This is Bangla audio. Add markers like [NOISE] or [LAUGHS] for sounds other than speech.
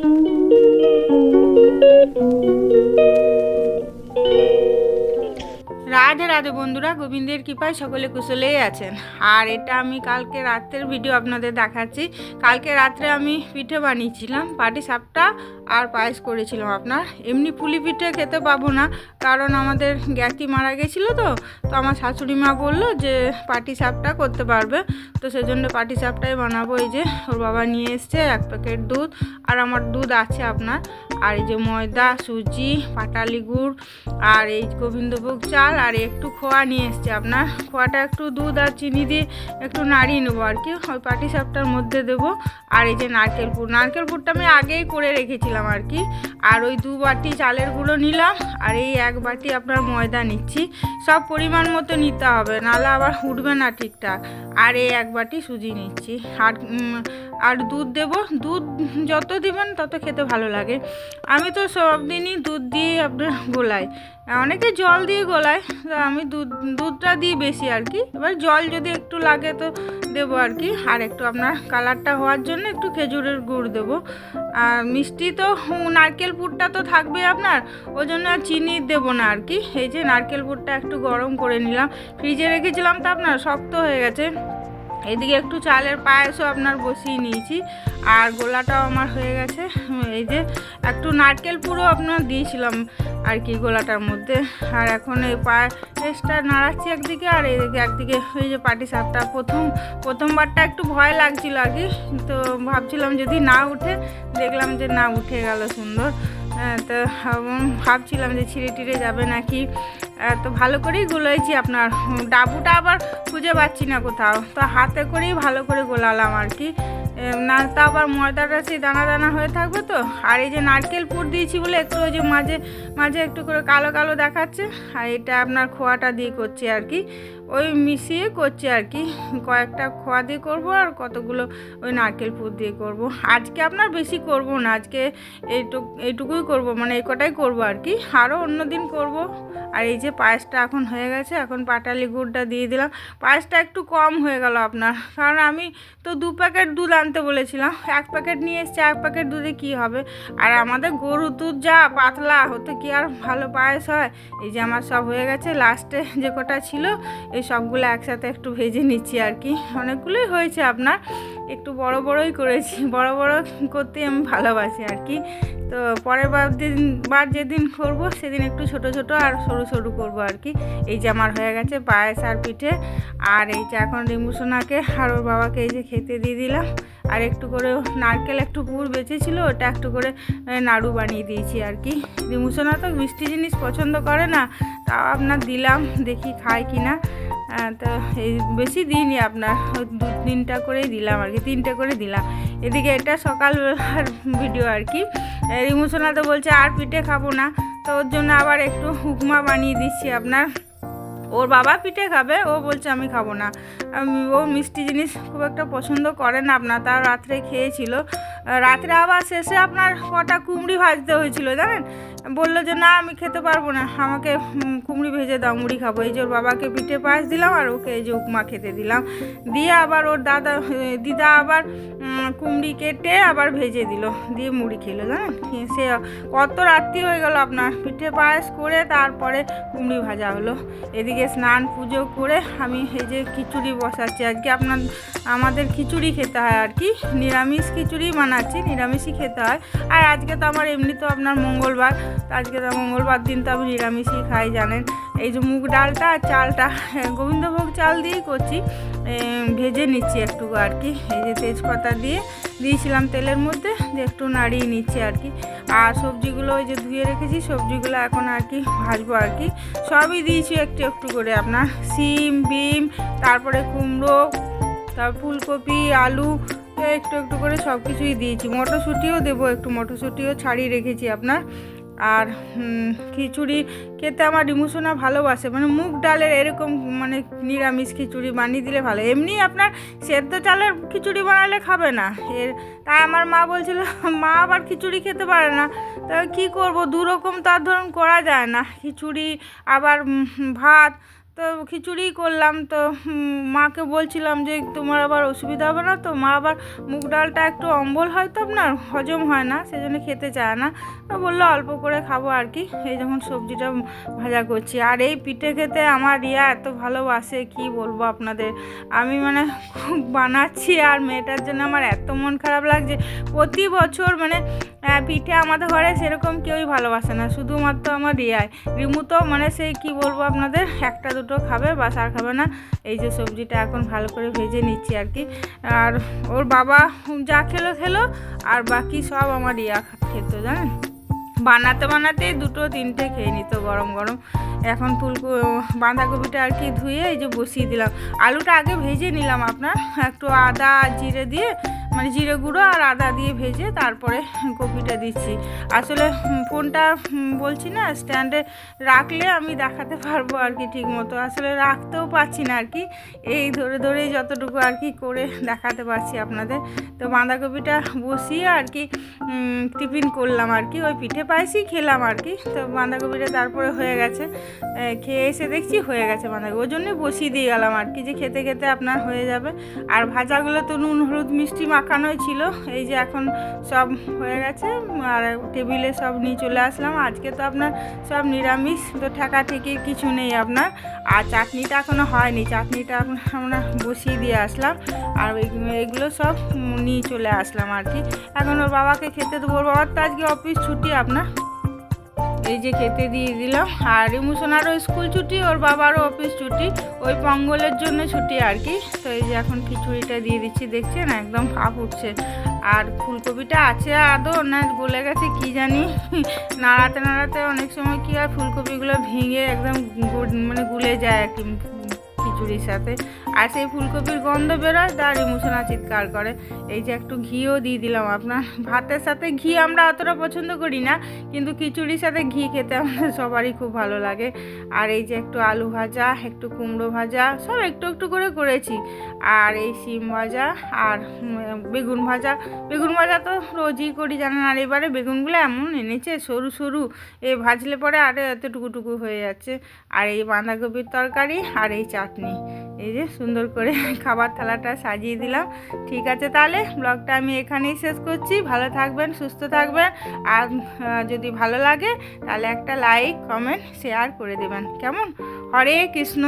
thank you. রাধে রাধে বন্ধুরা, গোবিন্দের কৃপায় সকলে কুশলেই আছেন। আর এটা আমি কালকে রাত্রের ভিডিও আপনাদের দেখাচ্ছি। কালকে রাত্রে আমি পিঠে বানিয়েছিলাম, পাটি সাপটা আর পায়েস করেছিলাম আপনার। এমনি পুলি পিঠে খেতে পাবো না, কারণ আমাদের জ্ঞাতি মারা গেছিল তো তো আমার শাশুড়ি মা বলল যে পাটি সাপটা করতে পারবে। তো সেজন্য পাটি সাপটাই বানাবো, এই যে ওর বাবা নিয়ে এসছে এক প্যাকেট দুধ, আর আমার দুধ আছে আপনার। আর এই যে ময়দা, সুজি, পাটালি গুড়, আর এই গোবিন্দভোগ চাল, আর একটু খোয়া নিয়ে এসছে আপনার। খোয়াটা একটু দুধ আর চিনি দিয়ে একটু নাড়িয়ে নেব আর কি। ওই পাটি সাপটার মধ্যে দেবো। আর এই যে নারকেল পুর নারকেল পুরটা আমি আগেই করে রেখেছিলাম আর কি। আর ওই দু বাটি চালের গুঁড়ো নিলাম। আর এই এক বাটি আপনার ময়দা নিচ্ছি। সব পরিমাণ মতো নিতে হবে, নাহলে আবার উঠবে না ঠিকঠাক। আর এই এক বাটি সুজি নিচ্ছি। আর আর দুধ দেব। দুধ যত দিবেন তত খেতে ভালো লাগে। আমি তো সব দিনই দুধ দিয়ে আপনার গোলাই। অনেকে জল দিয়ে গোলায় আমি দুধ, দুধটা দিই বেশি আর কি। এবার জল যদি একটু লাগে তো দেবো আর কি। আর একটু আপনার কালারটা হওয়ার জন্য একটু খেজুরের গুড় দেবো। আর মিষ্টি তো নারকেল পুরটা তো থাকবে আপনার। ওই জন্য আর চিনি দেবো না আর কি। এই যে নারকেল পুরটা একটু গরম করে নিলাম। ফ্রিজে রেখেছিলাম তো আপনার, শক্ত হয়ে গেছে। এদিকে একটু চালের পায়েসও আপনার বসিয়ে নিয়েছি। আর গোলাটাও আমার হয়ে গেছে। এই যে একটু নারকেল পুরো আপনার দিয়েছিলাম আর কি গোলাটার মধ্যে। আর এখন এই পায়েসটা নাড়াচ্ছি একদিকে আর এদিকে একদিকে ওই যে পাটি সাপটা প্রথম প্রথমবারটা একটু ভয় লাগছিল আর কি। তো ভাবছিলাম যদি না উঠে দেখলাম যে না উঠে গেল সুন্দর। হ্যাঁ, তো ভাবছিলাম যে ছিঁড়ে টিড়ে যাবে নাকি। তো ভালো করেই গোলাইছি আপনার। ডাবুটা আবার খুঁজে পাচ্ছি না কোথাও। তো হাতে করেই ভালো করে গোলালাম আর কি। না তা আবার ময়দাটা সেই দানা দানা হয়ে থাকবে তো। আর এই যে নারকেল পুর দিয়েছি বলে একটু ওই যে মাঝে মাঝে একটু করে কালো কালো দেখাচ্ছে। আর এটা আপনার খোয়াটা দিয়ে করছি আর কি। ওই মিশিয়ে করছি আর কি। কয়েকটা খোয়া দিয়ে করব আর কতগুলো ওই নারকেল পুর দিয়ে করব। আজকে আপনার বেশি করব না, আজকে এইটুক, এইটুকুই করব মানে এই কটাই করব আর কি। আরও অন্য দিন করব। আর এই যে পায়েসটা এখন হয়ে গেছে, এখন পাটালি গুড়টা দিয়ে দিলাম। পায়েসটা একটু কম হয়ে গেল আপনার, কারণ আমি তো দু প্যাকেট দুধ আনতে বলেছিলাম। এক প্যাকেট নিয়ে এসছে এক প্যাকেট দুধে কি হবে? আর আমাদের গরুর দুধ যা পাতলা হতে কি আর ভালো পায়েস হয়? এই যে আমার সব হয়ে গেছে, লাস্টে যে কটা ছিল এই সবগুলো একসাথে একটু ভেজে নিচ্ছি আর কি। অনেকগুলোই হয়েছে আপনার। একটু বড় বড়ই করেছি। বড় বড় করতে আমি ভালোবাসি আর কি। তো পরের বার দিন বার যেদিন করব, সেদিন একটু ছোট ছোট আর সরু সরু করব আর কি। এই যে আমার হয়ে গেছে পায়েস আর পিঠে। আর এই যে এখন রিমু সোনাকে আর ওর বাবাকে এই যে খেতে দিয়ে দিলাম। আর একটু করে নারকেল, একটু পুর বেঁচেছিল, ওটা একটু করে নাড়ু বানিয়ে দিয়েছি আর কি। রিমু সোনা তো মিষ্টি জিনিস পছন্দ করে না, তাও আপনার দিলাম, দেখি খায় কি না। তো এই বেশি দিইনি আপনার দু তিনটা করেই দিলাম আর কি, তিনটে করে দিলাম। এদিকে এটা সকালবেলার ভিডিও আর কি। রিমোশনাল তো বলছে, আর পিঠে খাব না। তো ওর জন্য আবার একটু হুকমা বানিয়ে দিচ্ছি আপনার। ওর বাবা পিঠে খাবে, ও বলছে, আমি খাব না। ও মিষ্টি জিনিস খুব একটা পছন্দ করে না আপনার তার রাত্রে খেয়েছিল। রাত্রে আবার শেষে আপনার কটা কুমড়ি ভাজতে হয়েছিল, জানেন? বলল যে, না, আমি খেতে পারব না। আমাকে কুমড়ি ভেজে দাও, মুড়ি খাব। এই যে ওর বাবাকে পিঠে পায়েস দিলাম আর ওকে এই যে উপমা খেতে দিলাম। দিয়ে আবার ওর দাদা দিদা আবার কুমড়ি কেটে আবার ভেজে দিল। দিয়ে মুড়ি খেলো, জানেন? সে কত রাত্রি হয়ে গেল আপনার পিঠে পায়েস করে, তারপরে কুমড়ি ভাজা হলো। এদিকে স্নান পুজো করে আমি এই যে খিচুড়ি বসাচ্ছি আজকে। আপনার, আমাদের খিচুড়ি খেতে হয় আর কি। নিরামিষ খিচুড়ি বানাচ্ছি, নিরামিষই খেতে হয়। আর আজকে তো আমার এমনি তো আপনার মঙ্গলবার। তো আজকে তো মঙ্গলবার দিন তো আমি নিরামিষই খাই জানেন? এই যে মুগ ডালটা আর চালটা হ্যাঁ, গোবিন্দভোগ চাল দিয়েই করছি। ভেজে নিচ্ছি একটু আর কি। এই যে তেজপাতা দিয়ে দিয়েছিলাম তেলের মধ্যে দিয়ে একটু নাড়িয়ে নিচ্ছি আর কি। আর সবজিগুলো ওই যে ধুয়ে রেখেছি সবজিগুলো এখন আর কি ভাজবো আর কি। সবই দিয়েছি একটু একটু করে আপনার। সিম বিম তারপরে কুমড়ো তারপর ফুলকপি আলু একটু একটু করে সব কিছুই দিয়েছি। মটরশুঁটিও দেবো একটু মটরশুঁটিও ছাড়িয়ে রেখেছি আপনার। আর খিচুড়ি খেতে আমার রিমুসোনা ভালোবাসে। মানে মুগ ডালের এরকম মানে নিরামিষ খিচুড়ি বানিয়ে দিলে ভালো। এমনি আপনার সেদ্ধ চালের খিচুড়ি বানালে খাবে না। এর, তাই আমার মা বলছিল, মা আবার খিচুড়ি খেতে পারে না। তা কী করব? দুরকম তার ধরুন করা যায় না। খিচুড়ি, আবার ভাত তো খিচুড়ি করলাম তো মাকে বলছিলাম যে তোমার আবার অসুবিধা হবে না তো, মা আবার মুগ ডালটা একটু অম্বল হয় তো আপনার, হজম হয় না, সেজন্য খেতে চায় না। বলল অল্প করে খাব আর কি, এই যখন সবজিটা ভাজা করছি। আর এই পিঠে খেতে আমার রিয়া এত ভালোবাসে, কি বলব আপনাদের? আমি মানে খুব বানাচ্ছি আর মেয়েটার জন্য আমার এত মন খারাপ লাগছে। প্রতি বছর মানে পিঠে আমাদের ঘরে সেরকম কেউই ভালোবাসে না, শুধুমাত্র আমার রিয়ায় রিমু তো মানে সেই, কি বলব আপনাদের, একটা দুটো খাবে বাস আর খাবে না। এই যে সবজিটা এখন ভালো করে ভেজে নিচ্ছি আর কি। আর ওর বাবা যা খেলো খেলো, আর বাকি সব আমার রিয়া খেত, জানেন? বানাতে বানাতে দুটো, তিনটে খেয়ে নিত গরম গরম। এখন ফুলকো, বাঁধাকপিটা আর কি ধুয়ে এই যে বসিয়ে দিলাম। আলুটা আগে ভেজে নিলাম আপনার। একটু আদা, জিরে দিয়ে মানে জিরে গুঁড়ো আর আদা দিয়ে ভেজে তারপরে কপিটা দিচ্ছি। আসলে ফোনটা বলছি না স্ট্যান্ডে রাখলে আমি দেখাতে পারব আর কি ঠিক মতো আসলে রাখতেও পারছি না আর কি। এই ধরে ধরে যতটুকু আর কি করে দেখাতে পারছি আপনাদের। তো বাঁধাকপিটা বসিয়ে আর কি টিফিন করলাম আর কি। ওই পিঠে পায়েসই খেলাম আর কি। তো বাঁধাকপিটা তারপরে হয়ে গেছে। খেয়ে এসে দেখছি হয়ে গেছে বাঁধাকপি। ওই জন্যই বসিয়ে দিয়ে গেলাম আর কি যে খেতে খেতে আপনার হয়ে যাবে। আর ভাজাগুলো তো নুন, হলুদ, মিষ্টি মাখানোই ছিল। এই যে এখন সব হয়ে গেছে। আর টেবিলে সব নিয়ে চলে আসলাম। আজকে তো আপনার সব নিরামিষ, তো ঠেকা ঠেকি কিছু নেই আপনার। আর চাটনিটা এখনও হয়নি। চাটনিটা আমরা বসিয়ে দিয়ে আসলাম। আর এগুলো সব নিয়ে চলে আসলাম আর কি। এখন ওর বাবাকে খেতে দেবো। ওর বাবার তো আজকে অফিস ছুটি আপনার। এই যে খেতে দিয়ে দিলাম। আর ইমোশনারও স্কুল ছুটি, ওর বাবারও অফিস ছুটি। ওই পঙ্গলের জন্য ছুটি আর কি। তো এই যে এখন খিচুড়িটা দিয়ে দিচ্ছি, দেখছেন? একদম ফাঁপ উঠছে। আর ফুলকপিটা আছে আদৌ? না, গলে গেছে কি জানি? [LAUGHS] নাড়াতে নাড়াতে অনেক সময় কি হয়, ফুলকপিগুলো ভেঙে একদম মানে গুলে যায় আর কি খিচুড়ির সাথে। আর সেই ফুলকপির গন্ধ বেরোয়, তার ইমোশনাল চিৎকার করে। এই যে একটু ঘিও দিয়ে দিলাম আপনার। ভাতের সাথে ঘি আমরা অতটা পছন্দ করি না, কিন্তু খিচুড়ির সাথে ঘি খেতে আমাদের সবারই খুব ভালো লাগে। আর এই যে একটু আলু ভাজা, একটু কুমড়ো ভাজা, সব একটু একটু করে করেছি। আর এই শিম ভাজা আর বেগুন ভাজা। বেগুন ভাজা তো রোজই করি, জানেন? আর এবারে বেগুনগুলো এমন এনেছে, সরু সরু, এ ভাজলে পরে আরও এতটুকু টুকু হয়ে যাচ্ছে। আর এই বাঁধাকপির তরকারি আর এই চাটনি। এই যে সুন্দর করে [LAUGHS] খাবার থালাটা সাজিয়ে দিলাম। ঠিক আছে তাহলে ব্লগটা আমি এখানেই শেষ করছি। ভালো থাকবেন, সুস্থ থাকবেন। আর যদি ভালো লাগে, তাহলে একটা লাইক কমেন্ট শেয়ার করে দেবেন। কেমন? হরে কৃষ্ণ।